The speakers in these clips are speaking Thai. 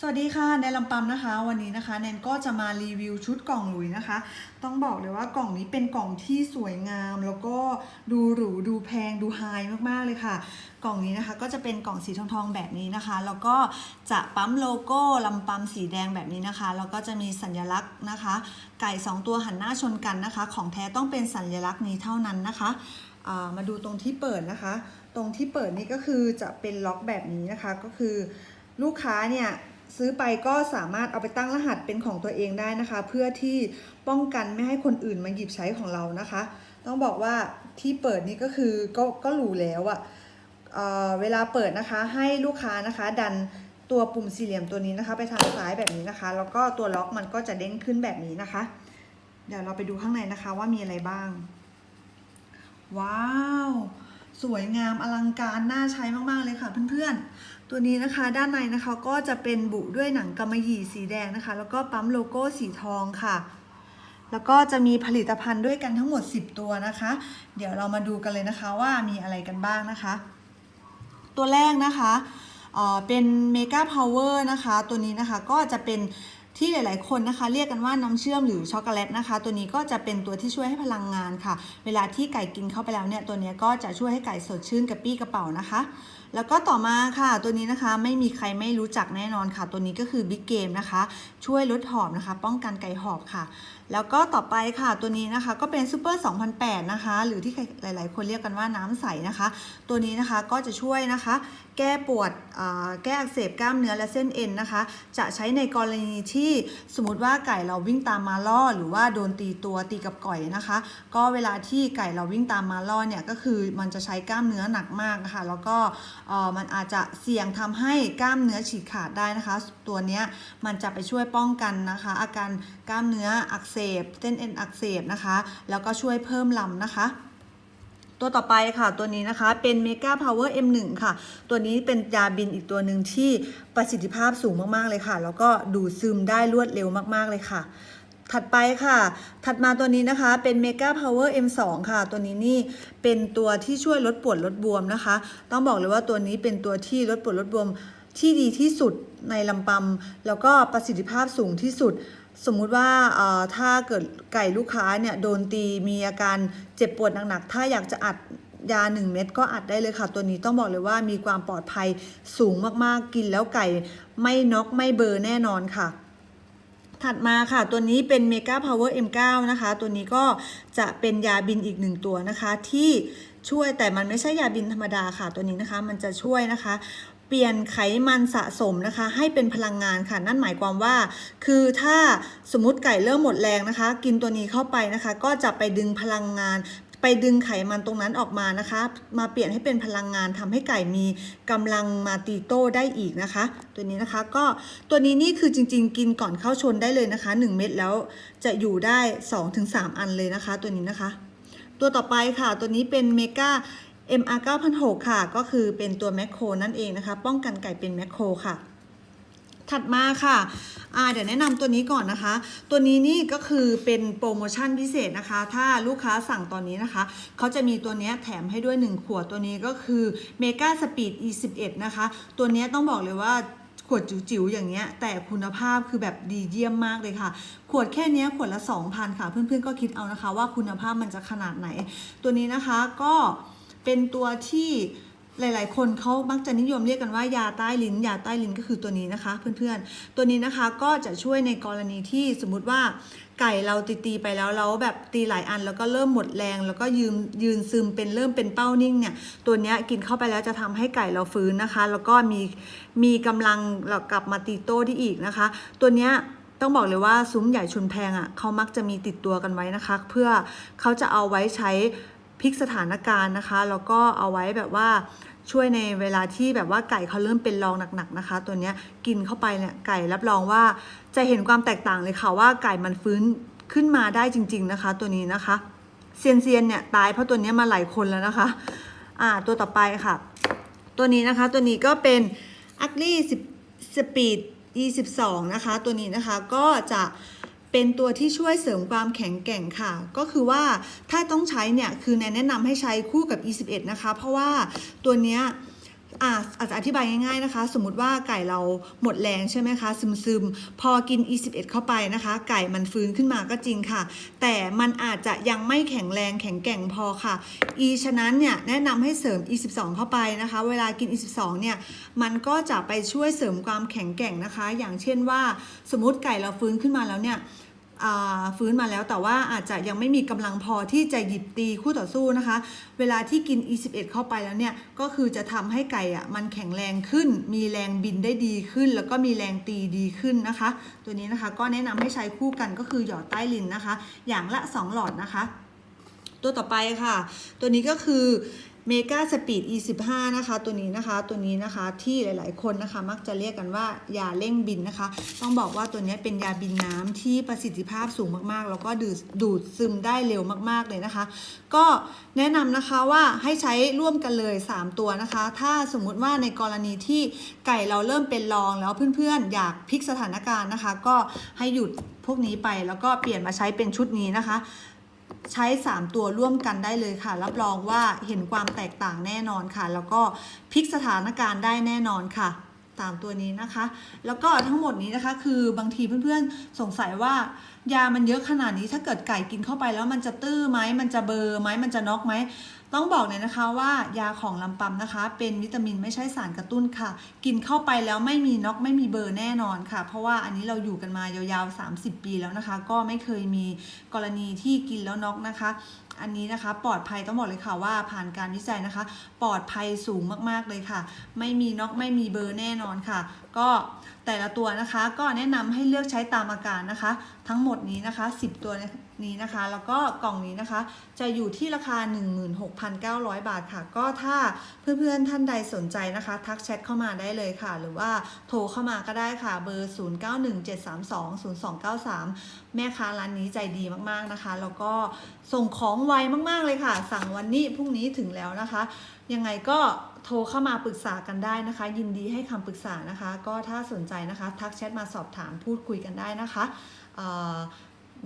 สวัสดีค่ะแนนลำปำนะคะ วันนี้นะคะแนนก็จะมารีวิวชุดกล่องหลุยนะคะ ต้องบอกเลยว่ากล่องนี้เป็นกล่องที่สวยงาม แล้วก็ดูหรูดูแพงดูไฮมากๆเลยค่ะ กล่องนี้นะคะก็จะเป็นกล่องสีทองทองๆแบบนี้นะคะ แล้วก็จะปั๊มโลโก้ลำปำสีแดงแบบนี้นะคะแล้วก็จะมีสัญลักษณ์นะคะ ไก่ 2 ตัวหันหน้าชนกันนะคะ ของแท้ต้องเป็นสัญลักษณ์นี้เท่านั้นนะคะามาดูตรงที่เปิดนะคะ ตรงที่เปิดนี่ก็คือจะเป็นล็อกแบบนี้นะคะก็คือลูกค้าเนี่ย ซื้อไปก็สามารถเอาไปตั้งรหัสเป็นของตัวเองได้นะคะ เพื่อที่ป้องกันไม่ให้คนอื่นมาหยิบใช้ของเรานะคะ ต้องบอกว่าที่เปิดนี่ก็คือก็ก็รู้แล้วอะเอะเวลาเปิดนะคะให้ลูกค้านะคะ ดันตัวปุ่มสี่เหลี่ยมตัวนี้นะคะ ไปทางซ้ายแบบนี้นะคะ แล้วก็ตัวล็อกมันก็จะเด้งขึ้นแบบนี้นะคะ เดี๋ยวเราไปดูข้างในนะคะว่ามีอะไรบ้าง ว้าว สวยงามอลังการน่าใช้มากๆเลยค่ะเพื่อนๆ ตัวนี้นะคะด้านในนะคะก็จะเป็นบุด้วยหนังกำมะหยี่สีแดงนะคะ แล้วก็ปั๊มโลโก้สีทองค่ะ แล้วก็จะมีผลิตภัณฑ์ด้วยกันทั้งหมด 10 ตัวนะคะ เดี๋ยวเรามาดูกันเลยนะคะว่ามีอะไรกันบ้างนะคะ ตัวแรกนะคะเออเป็นเมกาพาวเวอร์นะคะ ตัวนี้นะคะก็จะเป็น ที่หลาย ๆ คนนะคะ เรียกกันว่าน้ำเชื่อมหรือช็อกโกแลตนะคะ ตัวนี้ก็จะเป็นตัวที่ช่วยให้พลังงานค่ะ เวลาที่ไก่กินเข้าไปแล้วเนี่ยตัวนี้ก็จะช่วยให้ไก่สดชื่นกระปี้กระเป๋านะคะแล้วก็ต่อมาค่ะตัวนี้นะคะไม่มีใครไม่รู้จักแน่นอนค่ะ ตัวนี้ก็คือบิ๊กเกมนะคะ ช่วยลดหอบนะคะ ป้องกันไก่หอบค่ะ แล้วก็ต่อไปค่ะตัวนี้นะคะก็เป็นซูเปอร์2008 นะคะ หรือที่หลาย ๆ คนเรียกกันว่าน้ำใสนะคะ ตัวนี้นะคะก็จะช่วยนะคะ แก้ปวดแก้อักเสบกล้ามเนื้อและเส้นเอ็นนะคะ จะใช้ในกรณีที่สมมติว่าไก่เราวิ่งตามมาล่อ หรือว่าโดนตีตัวตีกับก่อยนะคะ ก็เวลาที่ไก่เราวิ่งตามมาล่อเนี่ยก็คือมันจะใช้กล้ามเนื้อหนักมากนะคะแล้วก็มันอาจจะเสี่ยงทำให้กล้ามเนื้อฉีกขาดได้นะคะ ตัวนี้มันจะไปช่วยป้องกันนะคะ อาการกล้ามเนื้ออักเสบเส้นเอ็นอักเสบนะคะ แล้วก็ช่วยเพิ่มลำนะคะตัวต่อไปค่ะตัวนี้นะคะเป็น Mega Power M1 ค่ะ ตัวนี้เป็นยาบินอีกตัวหนึ่งที่ประสิทธิภาพสูงมากๆเลยค่ะ แล้วก็ดูดซึมได้รวดเร็วมากๆเลยค่ะ ถัดไปค่ะ ถัดมาตัวนี้นะคะ เป็น Mega Power M2 ค่ะ ตัวนี้นี่เป็นตัวที่ช่วยลดปวดลดบวมนะคะ ต้องบอกเลยว่าตัวนี้เป็นตัวที่ลดปวดลดบวมที่ดีที่สุดในลำปำแล้วก็ประสิทธิภาพสูงที่สุด สมมุติว่าถ้าเกิดไก่ลูกค้าเนี่ยโดนตีมีอาการเจ็บปวดหนักๆ ถ้าอยากจะอัดยา 1 เม็ดก็อัดได้เลยค่ะ ตัวนี้ต้องบอกเลยว่ามีความปลอดภัยสูงมากๆ กินแล้วไก่ไม่น็อกไม่เบอร์แน่นอนค่ะ ถัดมาค่ะตัวนี้เป็น Mega Power M9 นะคะ ตัวนี้ก็จะเป็นยาบินอีกหนึ่งตัวนะคะ ที่ช่วยแต่มันไม่ใช่ยาบินธรรมดาค่ะตัวนี้นะคะ มันจะช่วยนะคะ เปลี่ยนไขมันสะสมนะคะ ให้เป็นพลังงานค่ะนั่นหมายความว่า คือถ้าสมมติไก่เริ่มหมดแรงนะคะ กินตัวนี้เข้าไปนะคะ ก็จะไปดึงพลังงาน ไปดึงไขมันตรงนั้นออกมานะคะ มาเปลี่ยนให้เป็นพลังงานทำให้ไก่มีกำลังมาตีโต้ได้อีกนะคะ ตัวนี้นะคะก็ตัวนี้นี่คือจริง ๆ กินก่อนเข้าชนได้เลยนะคะ 1 เม็ดแล้วจะอยู่ได้ 2-3 อันเลยนะคะ ตัวนี้นะคะ ตัวต่อไปค่ะตัวนี้เป็นเมกา MR 9006ค่ะ ก็คือเป็นตัวแมคโครนั่นเองนะคะ ป้องกันไก่เป็นแมคโครค่ะ ถัดมาค่ะ อ่าเดี๋ยวแนะนำตัวนี้ก่อนนะคะ ตัวนี้นี่ก็คือเป็นโปรโมชั่นพิเศษนะคะ ถ้าลูกค้าสั่งตอนนี้นะคะ เขาจะมีตัวนี้แถมให้ด้วย 1 ขวดตัวนี้ก็คือ Mega Speed E11 นะคะ ตัวนี้ต้องบอกเลยว่าขวดจิ๋วๆอย่างเงี้ยแต่คุณภาพคือแบบดีเยี่ยมมากเลยค่ะ ขวดแค่นี้ขวดละ 2,000 ค่ะ เพื่อนๆก็คิดเอานะคะ ว่าคุณภาพมันจะขนาดไหน ตัวนี้นะคะก็เป็นตัวที่ หลายๆ คนเขามักจะนิยมเรียกกันว่ายาใต้ลิ้น ยาใต้ลิ้นก็คือตัวนี้นะคะ เพื่อนๆ ตัวนี้นะคะก็จะช่วยในกรณีที่สมมุติว่าไก่เราตีตีๆไปแล้วแล้วแบบตีหลายอันแล้วก็เริ่มหมดแรง แล้วก็ยืนยืนซึมเป็นเริ่มเป็นเป้านิ่งเนี่ยตัวนี้กินเข้าไปแล้วจะทำให้ไก่เราฟื้นนะคะ แล้วก็มีมีกำลังเรากลับมาตีโต้ได้อีกนะคะ ตัวนี้ต้องบอกเลยว่าซุ้มใหญ่ชุนแพงอะ่ะเขามักจะมีติดตัวกันไว้นะคะ เพื่อเขาจะเอาไว้ใช้ พลิกสถานการณ์นะคะ แล้วก็เอาไว้แบบว่าช่วยในเวลาที่แบบว่าไก่เขาเริ่มเป็นรองหนักๆนะคะ ตัวเนี้ยกินเข้าไปเนี่ยไก่รับรองว่าจะเห็นความแตกต่างเลยค่ะว่าไก่มันฟื้นขึ้นมาได้จริง ๆนะคะ ตัวนี้นะคะเซียนเซียนเนี่ยตายเพราะตัวนี้มาหลายคนแล้วนะคะ อ่าตัวต่อไปค่ะ ตัวนี้นะคะตัวนี้ก็เป็น u g l y Speed E12 นะคะ ตัวนี้นะคะก็จะ เป็นตัวที่ช่วยเสริมความแข็งแกร่งค่ะ ก็คือว่าถ้าต้องใช้เนี่ย คือแนะนำให้ใช้คู่กับ E11 นะคะ เพราะว่าตัวเนี้ย อะอาจจะอธิบายง่ายๆนะคะ สมมติว่าไก่เราหมดแรงใช่ไหมคะ ซึมๆ พอกิน E11 เข้าไปนะคะ ไก่มันฟื้นขึ้นมาก็จริงค่ะ แต่มันอาจจะยังไม่แข็งแรงแข็งแกร่งพอค่ะ E ฉะนั้นเนี่ยแนะนำให้เสริม E12 เข้าไปนะคะ เวลากิน E12 เนี่ยมันก็จะไปช่วยเสริมความแข็งแกร่งนะคะ อย่างเช่นว่า สมมติไก่เราฟื้นขึ้นมาแล้วเนี่ย ฟื้นมาแล้วแต่ว่าอาจจะยังไม่มีกำลังพอที่จะหยิบตีคู่ต่อสู้นะคะ เวลาที่กิน E11 เข้าไปแล้วเนี่ย ก็คือจะทำให้ไก่อะมันแข็งแรงขึ้น มีแรงบินได้ดีขึ้น แล้วก็มีแรงตีดีขึ้นนะคะ ตัวนี้นะคะก็แนะนำให้ใช้คู่กันก็คือหยอดใต้ลิ้นนะคะ อย่างละ 2 หลอดนะคะ ตัวต่อไปค่ะ ตัวนี้ก็คือ เมกาสปีด E15 นะคะ ตัวนี้นะคะตัวนี้นะคะที่หลาย ๆ คนนะคะ มักจะเรียกกันว่ายาเร่งบินนะคะ ต้องบอกว่าตัวนี้เป็นยาบินน้ำที่ประสิทธิภาพสูงมาก ๆ แล้วก็ดูดดูดซึมได้เร็วมาก ๆ เลยนะคะ ก็แนะนำนะคะว่าให้ใช้ร่วมกันเลย 3 ตัวนะคะ ถ้าสมมุติว่าในกรณีที่ไก่เราเริ่มเป็นรองแล้วเพื่อน ๆ อยากพลิกสถานการณ์นะคะ ก็ให้หยุดพวกนี้ไปแล้วก็เปลี่ยนมาใช้เป็นชุดนี้นะคะ ใช้ 3 ตัวร่วมกันได้เลยค่ะ รับรองว่าเห็นความแตกต่างแน่นอนค่ะ แล้วก็พลิกสถานการณ์ได้แน่นอนค่ะตามตัวนี้นะคะ แล้วก็ทั้งหมดนี้นะคะ คือบางทีเพื่อนๆสงสัยว่ายามันเยอะขนาดนี้ถ้าเกิดไก่กินเข้าไปแล้วมันจะตื้อไหมมันจะเบอร์ไหมมันจะน็อกไหม ต้องบอกเลยนะคะว่ายาของลำปัมนะคะ เป็นวิตามินไม่ใช่สารกระตุ้นค่ะ กินเข้าไปแล้วไม่มีน็อกไม่มีเบอร์แน่นอนค่ะ เพราะว่าอันนี้เราอยู่กันมายาวๆ 30 ปีแล้วนะคะ ก็ไม่เคยมีกรณีที่กินแล้วน็อกนะคะ อันนี้นะคะ ปลอดภัยต้องบอกเลยค่ะว่าผ่านการวิจัยนะคะ ปลอดภัยสูงมากๆเลยค่ะ ไม่มีน็อกไม่มีเบอร์แน่นอนค่ะ ก็แต่ละตัวนะคะก็แนะนำให้เลือกใช้ตามอาการนะคะ ทั้งหมดนี้นะคะ 10 ตัวนี้นะคะ แล้วก็กล่องนี้นะคะ จะอยู่ที่ราคา 16,900 บาทค่ะ ก็ถ้าเพื่อนๆท่านใดสนใจนะคะ ทักแชทเข้ามาได้เลยค่ะ หรือว่าโทรเข้ามาก็ได้ค่ะเบอร์ 0917320293 แม่ค้าร้านนี้ใจดีมากๆนะคะ แล้วก็ส่งของไวมาก ๆ เลยค่ะ สั่งวันนี้พรุ่งนี้ถึงแล้วนะคะ ยังไงก็โทรเข้ามาปรึกษากันได้นะคะ ยินดีให้คำปรึกษานะคะ ก็ถ้าสนใจนะคะ ทักแชทมาสอบถามพูดคุยกันได้นะคะ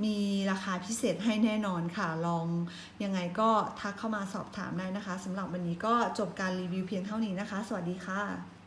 มีราคาพิเศษให้แน่นอนค่ะ ลองยังไงก็ทักเข้ามาสอบถามได้นะคะสำหรับวันนี้ก็จบการรีวิวเพียงเท่านี้นะคะ สวัสดีค่ะ